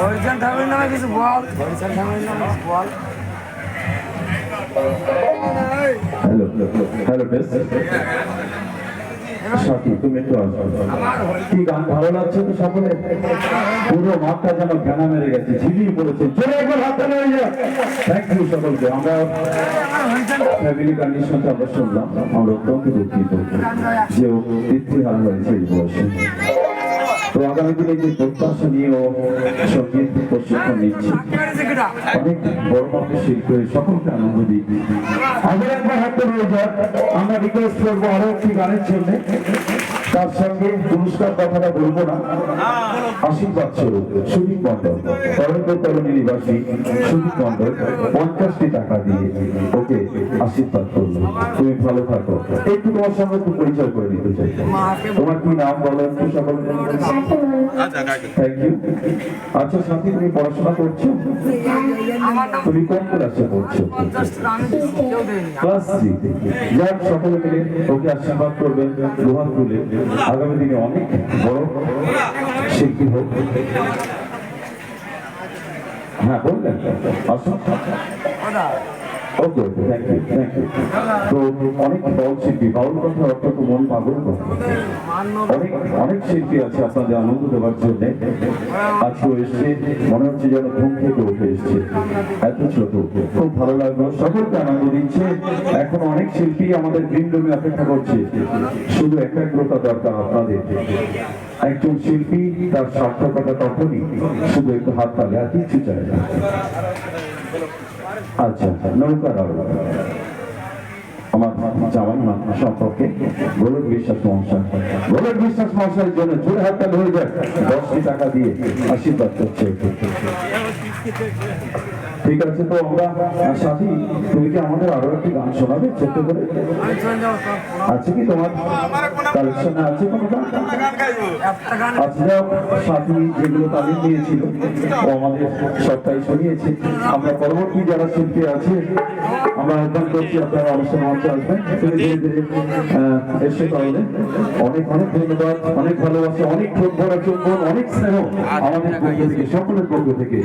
হরিচান ঠাকুরের নামে কিছু বল। হরিচান ঠাকুরের নামে কিছু বল। হ্যালো হ্যালো সাথী তুমি একটু কি গান ভালো লাগছে তো সকলে? পুরো মাঠটা যেন গানা মেরে গেছে ঝিলিয়ে পড়েছে। চলে একবার হাত হয়ে থ্যাংক ইউ সকলকে। আমরা ফ্যামিলি কন্ডিশনটা আমরা শুনলাম আমরা অত্যন্ত দুঃখিত। যে ও পিতৃহার হয়েছে এই বয়সে। তো আগামী দিনে যে প্রত্যাশা নিয়ে ও সংগীত প্রশিক্ষণ নিচ্ছে। অনেক বড় মাপের শিল্পী হয়ে সকলকে আনন্দ দিই। আবার একবার হাতে রয়ে যাক। আমরা রিকোয়েস্ট করব আরও একটি গানের জন্য। তার সঙ্গে পুরস্কার কথাটা বলব না। আশীর্বাদ স্বরূপ, সুদীপ মন্ডল তরঙ্গ কলোনি নিবাসী সুদীপ মন্ডল পঞ্চাশটি টাকা দিয়ে ওকে আশীর্বাদ করল। তুমি ভালো থাকো। একটু তোমার সঙ্গে একটু পরিচয় করে নিতে চাই। তোমার কি নাম বলো একটু সকল? থ্যাংক ইউ আচ্ছা সাথী, তুমি পড়াশোনা করছ? তুমি কোন ক্লাসে পড়ছো? ক্লাস যার সকলে মিলে ওকে আশীর্বাদ করবেন দোহান তুলে আগামী দিনে অনেক বড় শিল্পী হোক। হ্যাঁ বললেন আসুন। Okay okay thank you thank you তো অনেক বাউল শিল্পী, বাউল কথা অর্থ তো মন পাগল অনেক অনেক শিল্পী আছে আপনাদের আনন্দ দেওয়ার জন্য। আজকে এসছে, মনে হচ্ছে যেন ঘুম থেকে উঠে এসছে। এত ছোট, খুব ভালো লাগল। সকলকে আনন্দ দিচ্ছে। এখন অনেক শিল্পী আমাদের গ্রিন অপেক্ষা করছে। শুধু একাগ্রতা দরকার আপনাদের। একজন শিল্পী, তার সার্থকতা তখনই শুধু একটু হাত তালে, আর কিছু চায় না। আচ্ছা আচ্ছা নৌকা রাখো আমার জামাই, মা সম্পর্কে গোলক বিশ্বাস মহাশয়। গোলক বিশ্বাস মহাশয়ের জন্য জোরে হাতটা ধরে যায়। দশটি টাকা দিয়ে আশীর্বাদ করছে। ঠিক আছে তো আমরা সাথী, তুমি কি আমাদের আরও একটি গান শোনাবে? ছোট্ট করে। আছে কি তোমার কালেকশনে আছে কোনো গান? আচ্ছা সাথী যেগুলো তালিম নিয়েছিল ও আমাদের সবটাই শুনিয়েছে। আমরা পরবর্তী যারা শিল্পী আছে, আমরা আহ্বান করছি, আপনারা অনুষ্ঠান মঞ্চে আসবেন। এসে তাহলে অনেক অনেক ধন্যবাদ, অনেক ভালোবাসা, অনেক ভরা অনেক স্নেহ আমাদের পক্ষ থেকে, সকলের পক্ষ থেকে।